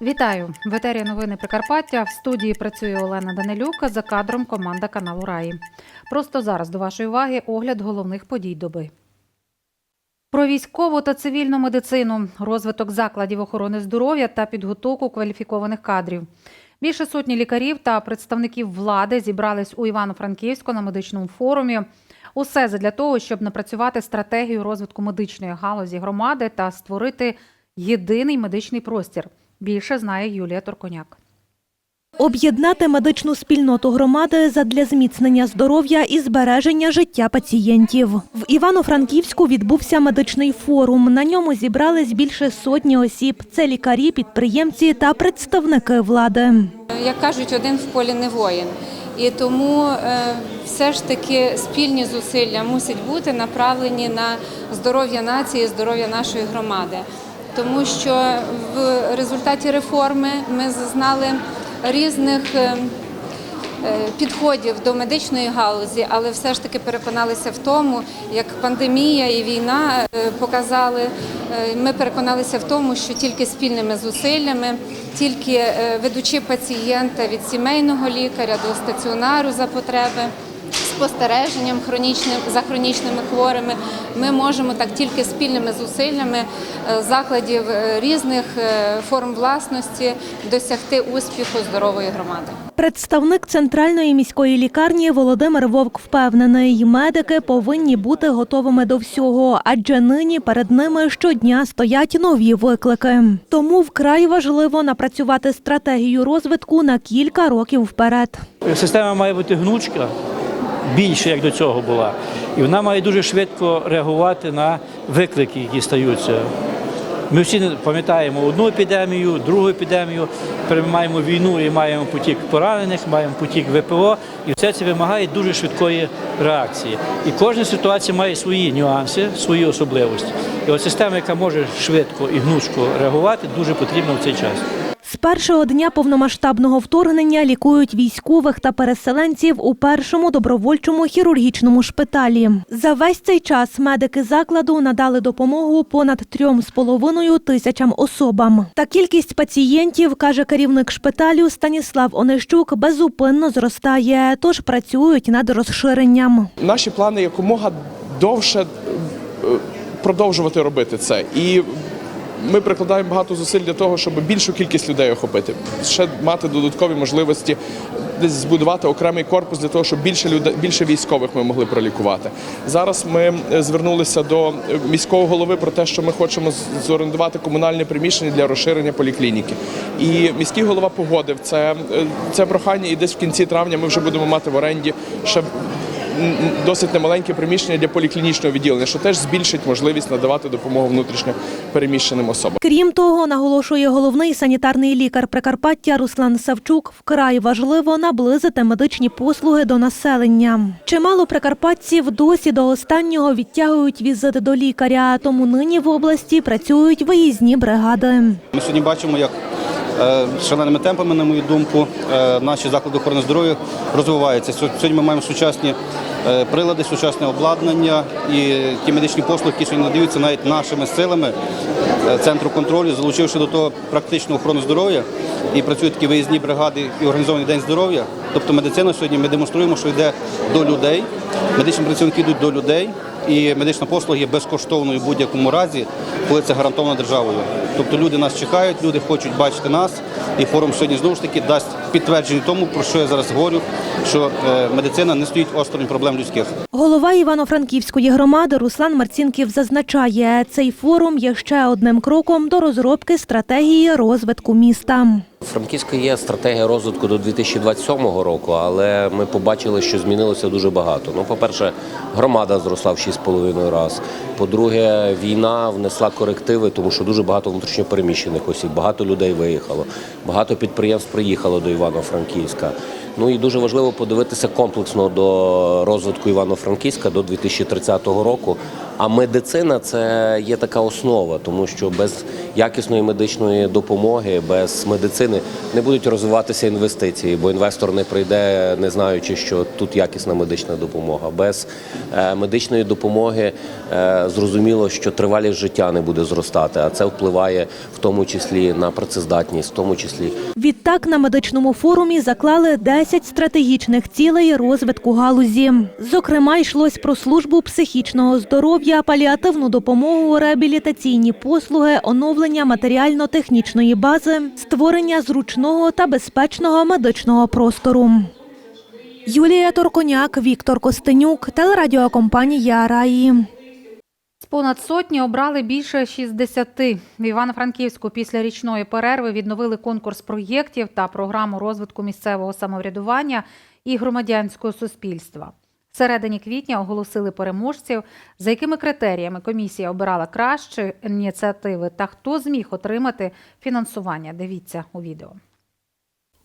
Вітаю! В етері новини Прикарпаття. В студії працює Олена Данилюк. За кадром команда каналу Раї. Просто зараз до вашої уваги огляд головних подій доби. Про військову та цивільну медицину, розвиток закладів охорони здоров'я та підготовку кваліфікованих кадрів. Більше сотні лікарів та представників влади зібрались у Івано-Франківську на медичному форумі. Усе задля того, щоб напрацювати стратегію розвитку медичної галузі громади та створити єдиний медичний простір. Більше знає Юлія Торконяк. Об'єднати медичну спільноту громади задля зміцнення здоров'я і збереження життя пацієнтів. В Івано-Франківську відбувся медичний форум. На ньому зібрались більше сотні осіб. Це лікарі, підприємці та представники влади. Як кажуть, один в полі не воїн. І тому е, все ж таки спільні зусилля мусять бути направлені на здоров'я нації, здоров'я нашої громади. Тому що в результаті реформи ми зазнали різних е, е, підходів до медичної галузі, але все ж таки переконалися в тому, як пандемія і війна е, показали. Ми переконалися в тому, що тільки спільними зусиллями, тільки ведучи пацієнта від сімейного лікаря до стаціонару за потреби. Спостереженням хронічним за хронічними хворими ми можемо так тільки спільними зусиллями е, закладів е, різних е, форм власності досягти успіху здорової громади. Представник центральної міської лікарні Володимир Вовк впевнений, медики повинні бути готовими до всього, адже нині перед ними щодня стоять нові виклики. Тому вкрай важливо напрацювати стратегію розвитку на кілька років вперед. Система має бути гнучка, більше як до цього була. І вона має дуже швидко реагувати на виклики, які стаються. Ми всі пам'ятаємо одну епідемію, другу епідемію, маємо війну і маємо потік поранених, маємо потік ВПО, і все це вимагає дуже швидкої реакції. І кожна ситуація має свої нюанси, свої особливості. І от система, яка може швидко і гнучко реагувати, дуже потрібна в цей час. Першого дня повномасштабного вторгнення лікують військових та переселенців у першому добровольчому хірургічному шпиталі. За весь цей час медики закладу надали допомогу понад трьом з половиною тисячам особам. Та кількість пацієнтів, каже керівник шпиталю Станіслав Онищук, безупинно зростає, тож працюють над розширенням. Наші плани якомога довше е, продовжувати робити це. І ми прикладаємо багато зусиль для того, щоб більшу кількість людей охопити, ще мати додаткові можливості, десь збудувати окремий корпус для того, щоб більше людей, більше військових ми могли пролікувати. Зараз ми е, звернулися до е, міського голови про те, що ми хочемо зорендувати комунальне приміщення для розширення поліклініки. І міський голова погодив це, е, це прохання, і десь в кінці травня ми вже будемо мати в оренді ще досить немаленьке приміщення для поліклінічного відділення, що теж збільшить можливість надавати допомогу внутрішньо переміщеним особам. Крім того, наголошує головний санітарний лікар Прикарпаття Руслан Савчук, вкрай важливо наблизити медичні послуги до населення. Чимало прикарпатців досі до останнього відтягують візит до лікаря, тому нині в області працюють виїзні бригади. Ми сьогодні бачимо, як шаленими темпами, на мою думку, е, наші заклади охорони здоров'я розвиваються. Сьогодні ми маємо сучасні е, прилади, сучасне обладнання і ті медичні послуги, які надаються навіть нашими силами е, центру контролю, залучивши до того практичну охорону здоров'я. І працюють такі виїзні бригади і організований день здоров'я. Тобто медицина сьогодні ми демонструємо, що йде до людей. Медичні працівники йдуть до людей, і медична послуга є безкоштовною в будь-якому разі, коли це гарантовано державою. Тобто люди нас чекають, люди хочуть бачити нас. І форум сьогодні знову ж таки дасть підтвердження тому, про що я зараз говорю, що е, медицина не стоїть осторонь проблем людських. Голова Івано-Франківської громади Руслан Марцінків зазначає, цей форум є ще одним кроком до розробки стратегії розвитку міста. Франківська є стратегія розвитку до 2027 року, але ми побачили, що змінилося дуже багато. Ну, по-перше, громада зросла в 6,5 разів. По-друге, війна внесла корективи, тому що дуже багато внутрішньопереміщених осіб, багато людей виїхало, багато підприємств приїхало до Івано-Франківська. Ну і дуже важливо подивитися комплексно до розвитку Івано-Франківська до 2030 року. А медицина це є така основа, тому що без якісної медичної допомоги, без медицини не будуть розвиватися інвестиції, бо інвестор не прийде, не знаючи, що тут якісна медична допомога. Без е, медичної допомоги е, зрозуміло, що тривалість життя не буде зростати, а це впливає в тому числі на працездатність, в тому числі Відтак на медичному форумі заклали 10 стратегічних цілей розвитку галузі. Зокрема, йшлось про службу психічного здоров'я, паліативну допомогу, реабілітаційні послуги, оновлення матеріально-технічної бази, створення зручного та безпечного медичного простору. Юлія Торконяк, Віктор Костенюк, телерадіокомпанія Раї. Понад сотні обрали більше 60. В Івано-Франківську після річної перерви відновили конкурс проєктів та програму розвитку місцевого самоврядування і громадянського суспільства. Середині квітня оголосили переможців, за якими критеріями комісія обирала кращі ініціативи та хто зміг отримати фінансування. Дивіться у відео.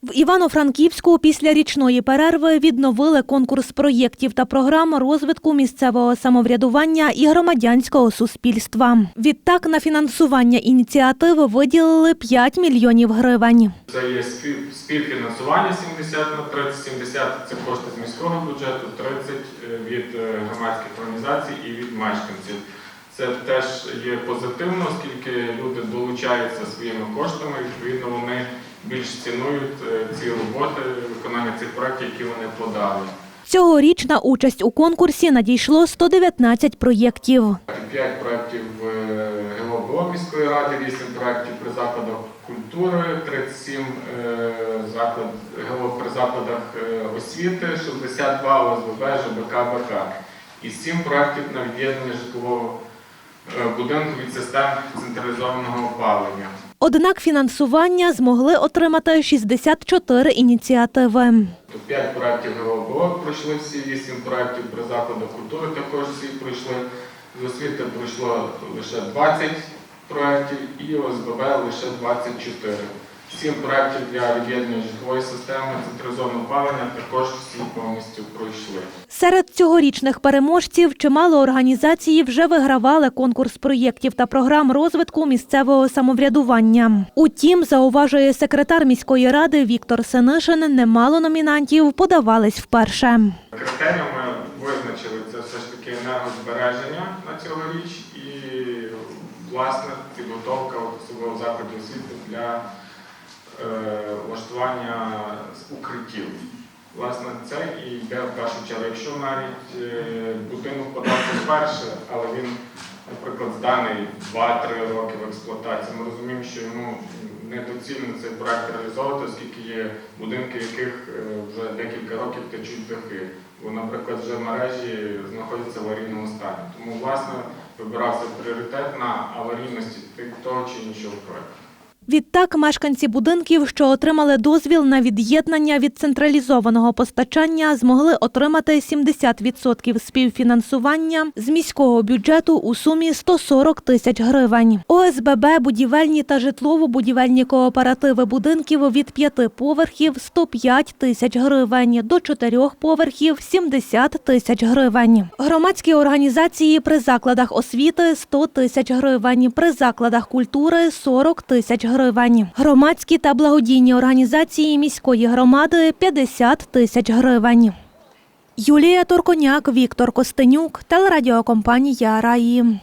В Івано-Франківську після річної перерви відновили конкурс проєктів та програм розвитку місцевого самоврядування і громадянського суспільства. Відтак на фінансування ініціативи виділили 5 мільйонів гривень. Це є спів- співфінансування 70 на 30, 70 це кошти з міського бюджету, 30 від е, громадських організацій і від мешканців. Це теж є позитивно, оскільки люди долучаються своїми коштами, відповідно вони більш цінують е, ці роботи, виконання цих проєктів, які вони подали. Цьогоріч на участь у конкурсі надійшло 119 проєктів. 5 проєктів е, ГЛОБО міської ради, 8 проєктів при закладах культури, 37 е, заклад, ГЛО при закладах освіти, 62 ОСББ, ЖБК, БК і 7 проєктів на від'єднання житлового будинку від систем централізованого опалення. Однак фінансування змогли отримати 64 ініціативи. П'ять 5 проєктів ГЛОБО пройшли всі, вісім проєктів при закладах культури також всі пройшли. З освіти пройшло лише 20 проєктів і ОСББ лише 24. 7 проєктів для від'єднання житлової системи централізованого опалення також всі повністю пройшли. Серед цьогорічних переможців чимало організацій вже вигравали конкурс проєктів та програм розвитку місцевого самоврядування. Утім, зауважує секретар міської ради Віктор Сенишин, немало номінантів подавались вперше. Критеріями визначили це все ж таки енергозбереження на цьогоріч і власне підготовка от, особливо закладів освіти для влаштування укриттів. Власне, це і йде в першу чергу. Якщо навіть е, будинок подався вперше, але він, наприклад, зданий 2-3 роки в експлуатації, ми розуміємо, що йому недоцільно цей проект реалізовувати, оскільки є будинки, яких е, вже декілька років течуть дахи. Бо, наприклад, вже мережі знаходяться в аварійному стані. Тому, власне, вибирався пріоритет на аварійності того чи іншого проекту. Відтак, мешканці будинків, що отримали дозвіл на від'єднання від централізованого постачання, змогли отримати 70% співфінансування з міського бюджету у сумі 140 тисяч гривень. ОСББ, будівельні та житлово-будівельні кооперативи будинків від 5 поверхів 105 тисяч гривень, до 4 поверхів 70 тисяч гривень. Громадські організації при закладах освіти 100 тисяч гривень, при закладах культури 40 тисяч гривень. Громадські та благодійні організації міської громади 50 тисяч гривень. Юлія Торконяк, Віктор Костенюк, телерадіокомпанія Раї.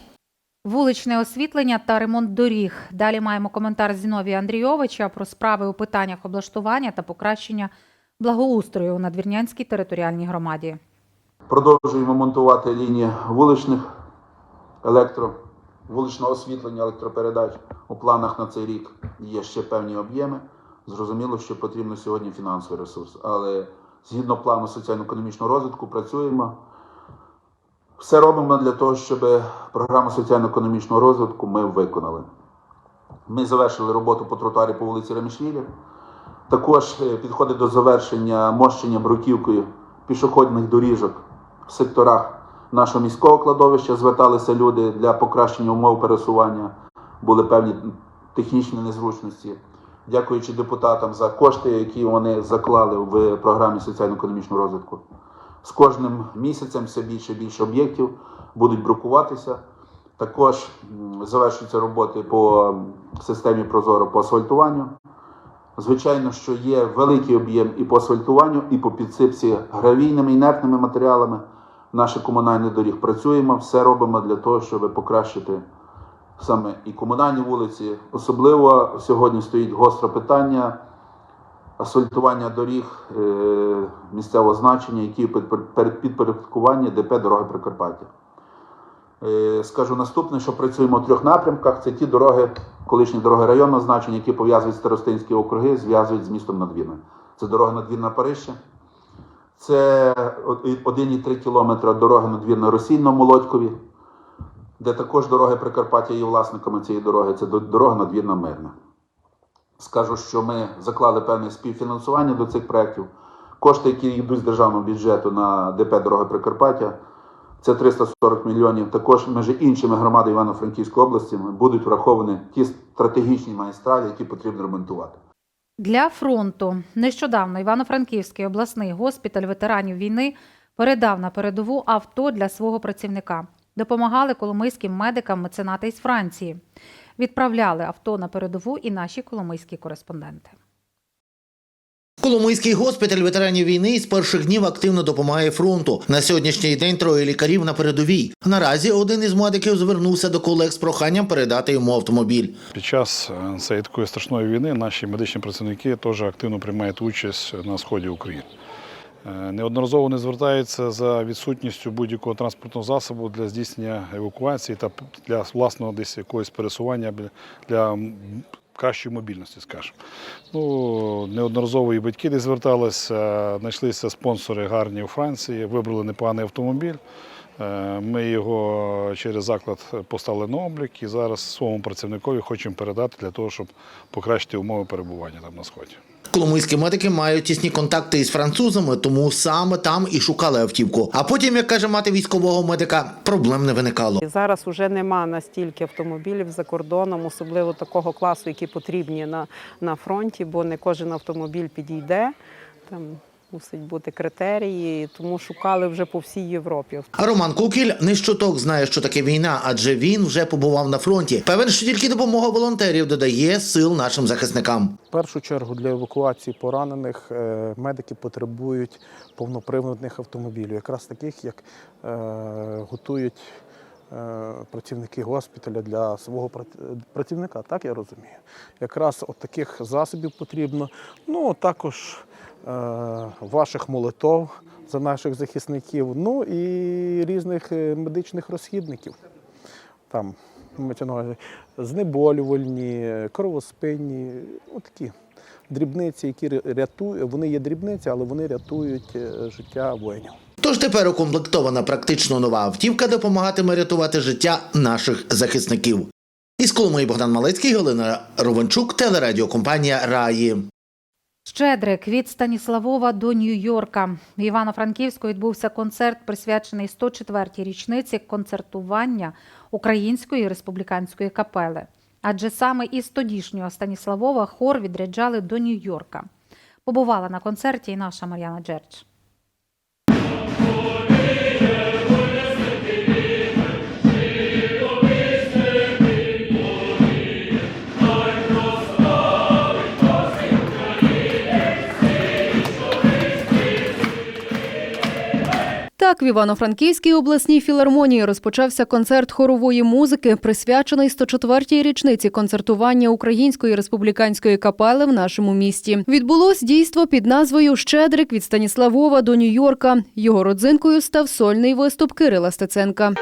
Вуличне освітлення та ремонт доріг. Далі маємо коментар Зіновія Андрійовича про справи у питаннях облаштування та покращення благоустрою у надвірнянській територіальній громаді. Продовжуємо монтувати лінії вуличних електро, вуличного освітлення, електропередач. У планах на цей рік є ще певні об'єми. Зрозуміло, що потрібно сьогодні фінансовий ресурс, але згідно плану соціально-економічного розвитку працюємо. Все робимо для того, щоб програму соціально-економічного розвитку ми виконали. Ми завершили роботу по тротуарі по вулиці Ремішлілів. Також е, підходить до завершення мощення бруківкою пішохідних доріжок в секторах нашого міського кладовища. Зверталися люди для покращення умов пересування, були певні технічні незручності. Дякуючи депутатам за кошти, які вони заклали в програмі соціально-економічного розвитку. З кожним місяцем все більше і більше об'єктів будуть брукуватися. Також завершуються роботи по системі Прозоро по асфальтуванню. Звичайно, що є великий об'єм і по асфальтуванню, і по підсипці гравійними інертними матеріалами. Наші комунальні доріг працюємо, все робимо для того, щоб покращити саме і комунальні вулиці. Особливо сьогодні стоїть гостре питання асфальтування доріг е, місцевого значення, які під- підпорядкування ДП дороги Прикарпаття. Е, Скажу наступне, що працюємо в трьох напрямках. Це ті дороги, колишні дороги районного значення, які пов'язують старостинські округи, зв'язують з містом Надвірна. Це дорога Надвірна Парижче. Це 1,3 кілометра дороги Надвірна Російно Молодькові, де також дороги Прикарпаття є власниками цієї дороги. Це до- дорога Надвірна Мирна. Скажу, що ми заклали певне співфінансування до цих проєктів. Кошти, які йдуть з державного бюджету на ДП Дороги Прикарпаття, це 340 мільйонів. Також між іншими громадами Івано-Франківської області будуть враховані ті стратегічні магістралі, які потрібно ремонтувати. Для фронту нещодавно Івано-Франківський обласний госпіталь ветеранів війни передав на передову авто для свого працівника. Допомагали коломийським медикам меценати із Франції. Відправляли авто на передову і наші коломийські кореспонденти. Коломийський госпіталь ветеранів війни з перших днів активно допомагає фронту. На сьогоднішній день троє лікарів на передовій. Наразі один із медиків звернувся до колег з проханням передати йому автомобіль. Під час е, цієї такої страшної війни наші медичні працівники теж активно приймають участь на сході України. Е, Неодноразово не звертаються за відсутністю будь-якого транспортного засобу для здійснення евакуації та для власного десь якогось пересування для кращої мобільності, скажімо. Ну, неодноразово і батьки десь зверталися, знайшлися спонсори гарні у Франції, вибрали непоганий автомобіль. Е, Ми його через заклад поставили на облік і зараз своєму працівникові хочемо передати для того, щоб покращити умови перебування там на сході. Коломийські медики мають тісні контакти із французами, тому саме там і шукали автівку. А потім, як каже мати військового медика, проблем не виникало. Зараз вже нема настільки автомобілів за кордоном, особливо такого класу, які потрібні на, на фронті, бо не кожен автомобіль підійде. Там мусить бути критерії, тому шукали вже по всій Європі. А Роман Кукіль не щоток знає, що таке війна, адже він вже побував на фронті. Певен, що тільки допомога волонтерів додає сил нашим захисникам. В першу чергу для евакуації поранених е, медики потребують повноприводних автомобілів, якраз таких, як е, готують е, працівники госпіталя для свого працівника, так я розумію. Якраз от таких засобів потрібно. Ну, також ваших молитов за наших захисників, ну і різних е, медичних розхідників. Там увазі знеболювальні, кровоспинні, ну, такі дрібниці, які рятують. Вони є дрібниці, але вони рятують е, життя воїнів. Тож тепер укомплектована практично нова автівка допомагатиме рятувати життя наших захисників. Із Коломиї Богдан Малецький, Галина Ровенчук, телерадіокомпанія Раї. Щедрик від Станіславова до Нью-Йорка. В Івано-Франківську відбувся концерт, присвячений 104-й річниці концертування Української республіканської капели. Адже саме із тодішнього Станіславова хор відряджали до Нью-Йорка. Побувала на концерті і наша Мар'яна Джерч. Так, в Івано-Франківській обласній філармонії розпочався концерт хорової музики, присвячений 104-й річниці концертування Української республіканської капели в нашому місті. Відбулось дійство під назвою Щедрик від Станіславова до Нью-Йорка. Його родзинкою став сольний виступ Кирила Стеценка.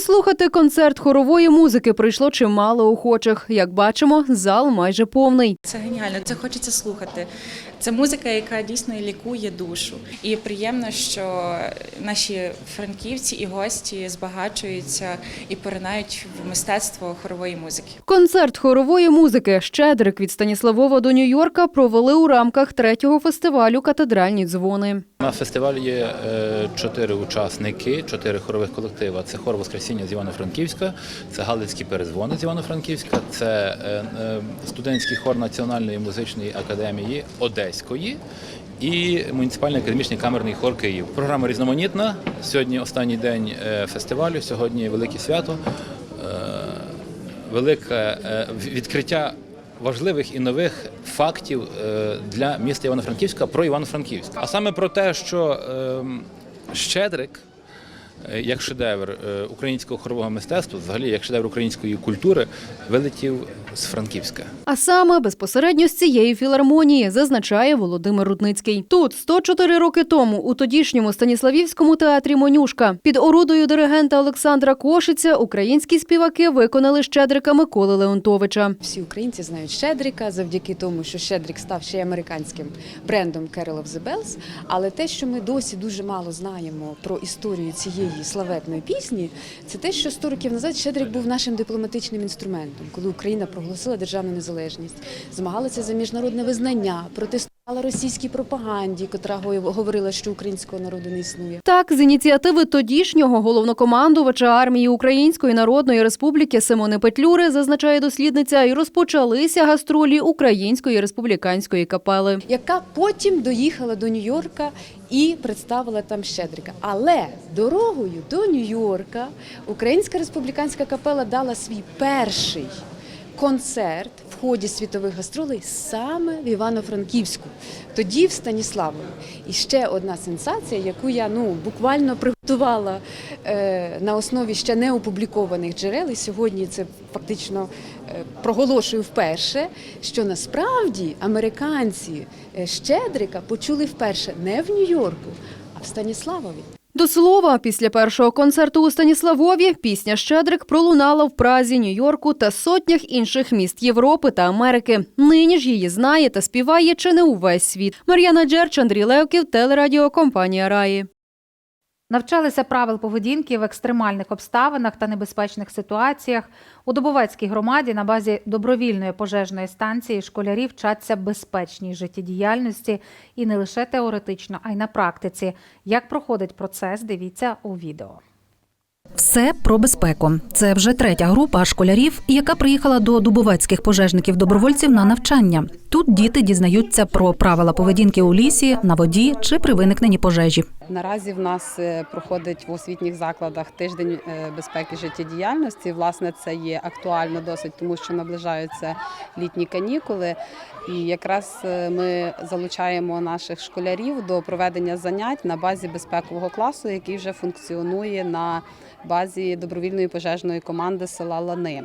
Послухати концерт хорової музики прийшло чимало охочих. Як бачимо, зал майже повний. Це геніально, це хочеться слухати. Це музика, яка дійсно лікує душу. І приємно, що наші франківці і гості збагачуються і поринають в мистецтво хорової музики. Концерт хорової музики Щедрик від Станіславова до Нью-Йорка провели у рамках третього фестивалю Катедральні дзвони. На фестивалі є е, чотири учасники, чотири хорових колектива. Це хор Воскресіння з Івано-Франківська, це Галицькі перезвони з Івано-Франківська, це е, е, студентський хор Національної музичної академії Одеської. І муніципальний академічний камерний хор Київ. Програма різноманітна. Сьогодні останній день е, фестивалю, сьогодні велике свято, е, велике е, відкриття важливих і нових фактів для міста Івано-Франківська про Івано-Франківськ. А саме про те, що ем, Щедрик, як шедевр е, українського хорового мистецтва, взагалі як шедевр української культури, вилетів з Франківська. А саме безпосередньо з цієї філармонії, зазначає Володимир Рудницький. Тут 104 роки тому, у тодішньому Станіславівському театрі Монюшка, під орудою диригента Олександра Кошиця, українські співаки виконали щедрика Миколи Леонтовича. Всі українці знають Щедрика завдяки тому, що Щедрик став ще й американським брендом Carol of the Bells. Але те, що ми досі дуже мало знаємо про історію цієї славетної пісні, це те, що 100 років назад Щедрик був нашим дипломатичним інструментом, коли Україна проголосила державну незалежність, змагалася за міжнародне визнання, протестувала російській пропаганді, котра говорила, що українського народу не існує. Так, з ініціативи тодішнього головнокомандувача армії Української Народної Республіки Симони Петлюри, зазначає дослідниця, і розпочалися гастролі Української республіканської капели. яка потім доїхала до Нью-Йорка і представила там Щедрика. Але дорогою до Нью-Йорка Українська республіканська капела дала свій перший концерт в ході світових гастролей саме в Івано-Франківську, тоді в Станіславові. І ще одна сенсація, яку я ну буквально приготувала е, на основі ще не опублікованих джерел. І сьогодні це фактично е, проголошую вперше, що насправді американці е, Щедрика почули вперше не в Нью-Йорку, а в Станіславові. До слова, після першого концерту у Станіславові пісня Щедрик пролунала в Празі, Нью-Йорку та сотнях інших міст Європи та Америки. Нині ж її знає та співає чи не увесь світ. Мар'яна Джерч, Андрій Левків, телерадіокомпанія Раї. Навчалися правил поведінки в екстремальних обставинах та небезпечних ситуаціях. У Дубовецькій громаді на базі добровільної пожежної станції школярі вчаться безпечній життєдіяльності і не лише теоретично, а й на практиці. Як проходить процес, дивіться у відео. Все про безпеку. Це вже третя група школярів, яка приїхала до дубовецьких пожежників добровольців на навчання. Тут діти дізнаються про правила поведінки у лісі, на воді чи при виникненні пожежі. Наразі в нас е, проходить в освітніх закладах тиждень е, безпеки життєдіяльності. Власне, це є актуально досить, тому що наближаються літні канікули. І якраз е, ми залучаємо наших школярів до проведення занять на базі безпекового класу, який вже функціонує на базі добровільної пожежної команди села Лани.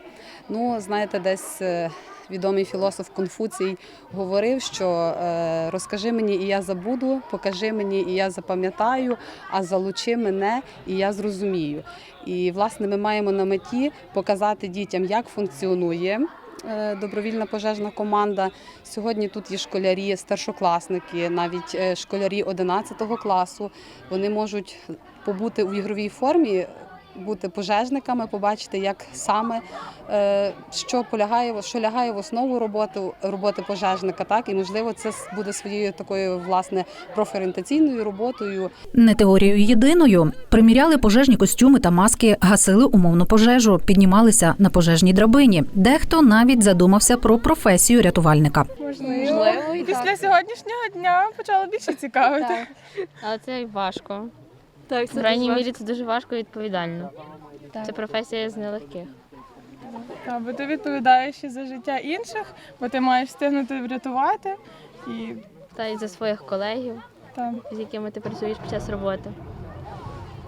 Ну, знаєте, десь. е, Відомий філософ Конфуцій говорив, що е, розкажи мені, і я забуду, покажи мені, і я запам'ятаю, а залучи мене, і я зрозумію. І власне ми маємо на меті показати дітям, як функціонує добровільна пожежна команда. Сьогодні тут є школярі, старшокласники, навіть е, школярі 11 класу. Вони можуть побути у ігровій формі. Бути пожежниками, побачити, як саме е, що полягає, що лягає в основу роботи роботи пожежника, так і можливо це буде своєю такою власне профорієнтаційною роботою. Не теорією єдиною приміряли пожежні костюми та маски, гасили умовну пожежу, піднімалися на пожежній драбині. Дехто навіть задумався про професію рятувальника. Можливо, після сьогоднішнього дня почало більше цікавити. Але це важко. Так, В крайній мірі це дуже важко і відповідально. Це професія з нелегких. Так, бо ти відповідаєш і за життя інших, бо ти маєш встигнути врятувати і Та й за своїх колегів, так. з якими ти працюєш під час роботи.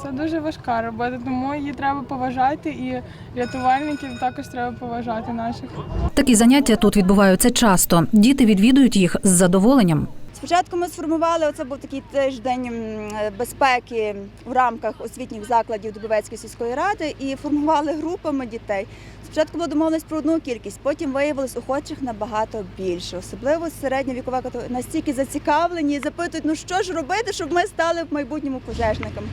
Це дуже важка робота, тому її треба поважати, і рятувальників також треба поважати наших. Такі заняття тут відбуваються часто. Діти відвідують їх з задоволенням. Спочатку ми сформували, оце був такий тиждень безпеки в рамках освітніх закладів Дубовецької сільської ради і формували групами дітей. Спочатку була домовленість про одну кількість, потім виявилось охочих набагато більше. Особливо середня вікова настільки зацікавлені і запитують, ну що ж робити, щоб ми стали в майбутньому пожежниками.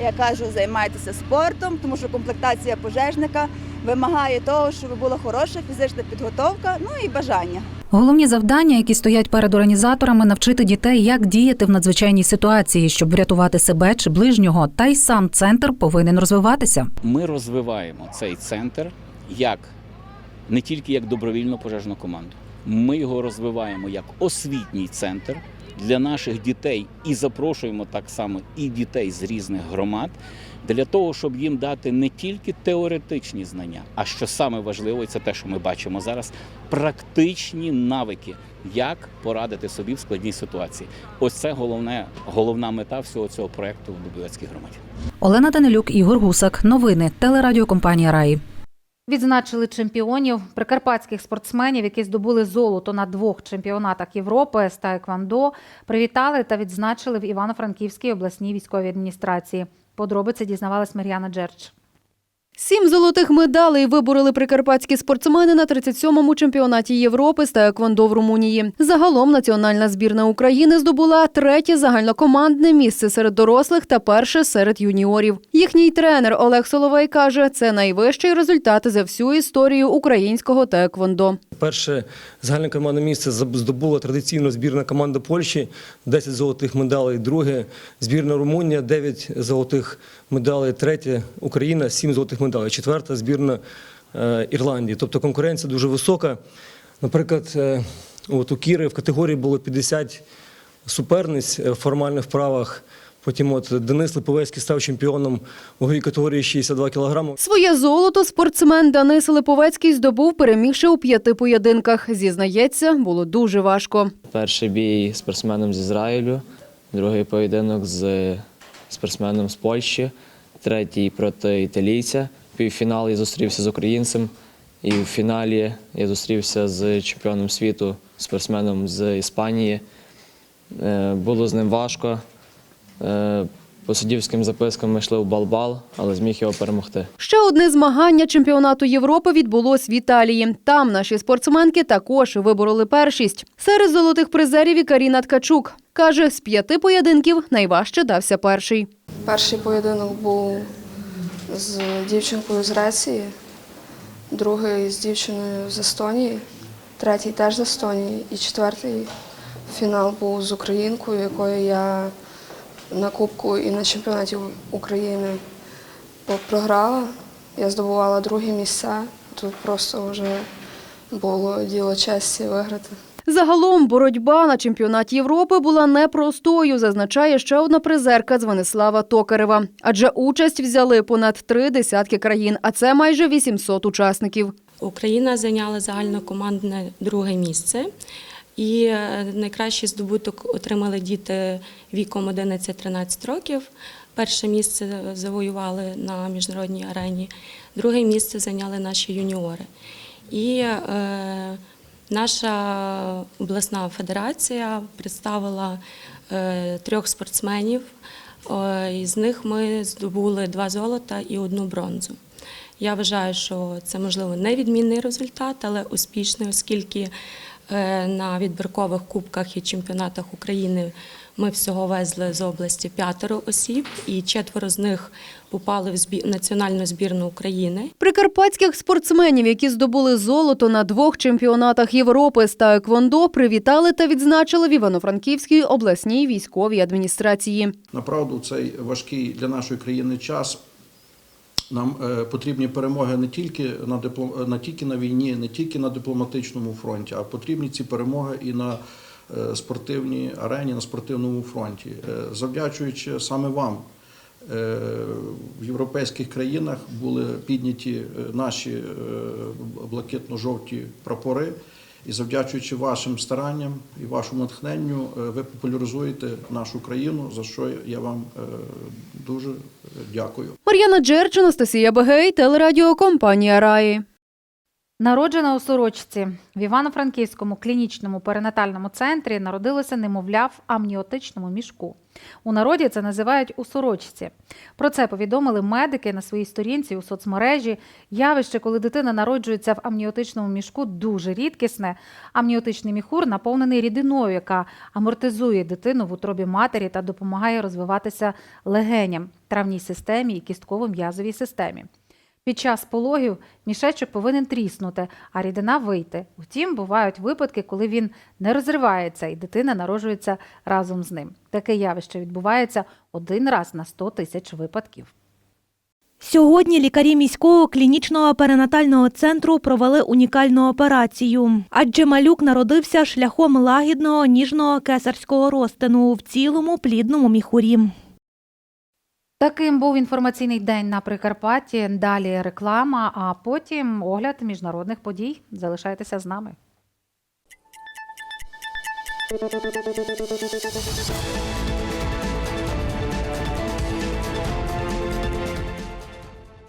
Я кажу, займайтеся спортом, тому що комплектація пожежника вимагає того, щоб була хороша фізична підготовка, ну і бажання. Головні завдання, які стоять перед організаторами, навчити дітей, як діяти в надзвичайній ситуації, щоб врятувати себе чи ближнього. Та й сам центр повинен розвиватися. Ми розвиваємо цей центр як не тільки як добровільну пожежну команду. Ми його розвиваємо як освітній центр для наших дітей і запрошуємо так само і дітей з різних громад для того, щоб їм дати не тільки теоретичні знання, а що саме важливо, і це те, що ми бачимо зараз, практичні навики, як порадити собі в складній ситуації. Ось це головне, головна мета всього цього проекту в Дубовецькій громаді. Олена Данилюк, Ігор Гусак. Новини телерадіокомпанія Раї. Відзначили чемпіонів прикарпатських спортсменів, які здобули золото на двох чемпіонатах Європи з Тайквандо, Привітали та відзначили в Івано-Франківській обласній військовій адміністрації. Подробиці дізнавалась Мар'яна Джерч. Сім золотих медалей вибороли прикарпатські спортсмени на 37-му чемпіонаті Європи з таеквондо в Румунії. Загалом національна збірна України здобула третє загальнокомандне місце серед дорослих та перше серед юніорів. Їхній тренер Олег Соловей каже, це найвищий результат за всю історію українського таеквондо. Перше загальне командне місце здобула традиційно збірна команда Польщі, 10 золотих медалей. Друге збірна Румунія, 9 золотих медалей. Третє Україна, 7 золотих медалей. Четверта збірна е, Ірландії. Тобто конкуренція дуже висока. Наприклад, е, от у Кіри в категорії було 50 суперниць е, в формальних вправах. Потім от Денис Липовецький став чемпіоном у ваговій категорії 62 кілограми. Своє золото спортсмен Данис Липовецький здобув, перемігши у п'яти поєдинках. Зізнається, було дуже важко. Перший бій спортсменом з Ізраїлю, другий поєдинок з спортсменом з Польщі, третій проти італійця. Півфінал я зустрівся з українцем. І в фіналі я зустрівся з чемпіоном світу, спортсменом з Іспанії. Е, Було з ним важко. По суддівським запискам ми йшли в балбал, але зміг його перемогти. Ще одне змагання чемпіонату Європи відбулось в Італії. Там наші спортсменки також вибороли першість. Серед золотих призерів і Каріна Ткачук каже, з п'яти поєдинків найважче дався перший. Перший поєдинок був з дівчинкою з Греції, другий з дівчиною з Естонії, третій теж з Естонії, і четвертий фінал був з українкою, якою я на Кубку і на чемпіонаті України програла. Я здобувала друге місце. Тут просто вже було діло честі виграти. Загалом боротьба на чемпіонаті Європи була непростою, зазначає ще одна призерка Звенислава Токарева. Адже участь взяли понад три десятки країн, а це майже 800 учасників. Україна зайняла загальнокомандне друге місце. І е, найкращий здобуток отримали діти віком 11-13 років. Перше місце завоювали на міжнародній арені, друге місце зайняли наші юніори. І е, наша обласна федерація представила е, трьох спортсменів. Е, із них ми здобули два золота і одну бронзу. Я вважаю, що це можливо невідмінний результат, але успішний, оскільки на відбіркових кубках і чемпіонатах України ми всього везли з області п'ятеро осіб, і четверо з них попали в збі- національну збірну України. Прикарпатських спортсменів, які здобули золото на двох чемпіонатах Європи з таеквондо, привітали та відзначили в Івано-Франківській обласній військовій адміністрації. Направду цей важкий для нашої країни час. Нам е, потрібні перемоги не тільки на диплом, не тільки на війні, не тільки на дипломатичному фронті, а потрібні ці перемоги і на е, спортивній арені, на спортивному фронті. Е, завдячуючи саме вам, в європейських країнах були підняті наші блакитно-жовті прапори. І завдячуючи вашим старанням і вашому натхненню, ви популяризуєте нашу країну, за що я вам дуже дякую. Мар'яна Джерч, Анастасія Бегей, телерадіокомпанія Раї. Народжена у сорочці в Івано-Франківському клінічному перинатальному центрі народилося немовля в амніотичному мішку. У народі це називають у сорочці. Про це повідомили медики на своїй сторінці у соцмережі. Явище, коли дитина народжується в амніотичному мішку, дуже рідкісне. Амніотичний міхур наповнений рідиною, яка амортизує дитину в утробі матері та допомагає розвиватися легеням, травній системі і кістково-м'язовій системі. Під час пологів мішечок повинен тріснути, а рідина вийти. Втім, бувають випадки, коли він не розривається і дитина народжується разом з ним. Таке явище відбувається один раз на 100 тисяч випадків. Сьогодні лікарі міського клінічного перинатального центру провели унікальну операцію, адже малюк народився шляхом лагідного ніжного кесарського розтину в цілому плідному міхурі. Таким був інформаційний день на Прикарпатті. Далі реклама, а потім огляд міжнародних подій. Залишайтеся з нами.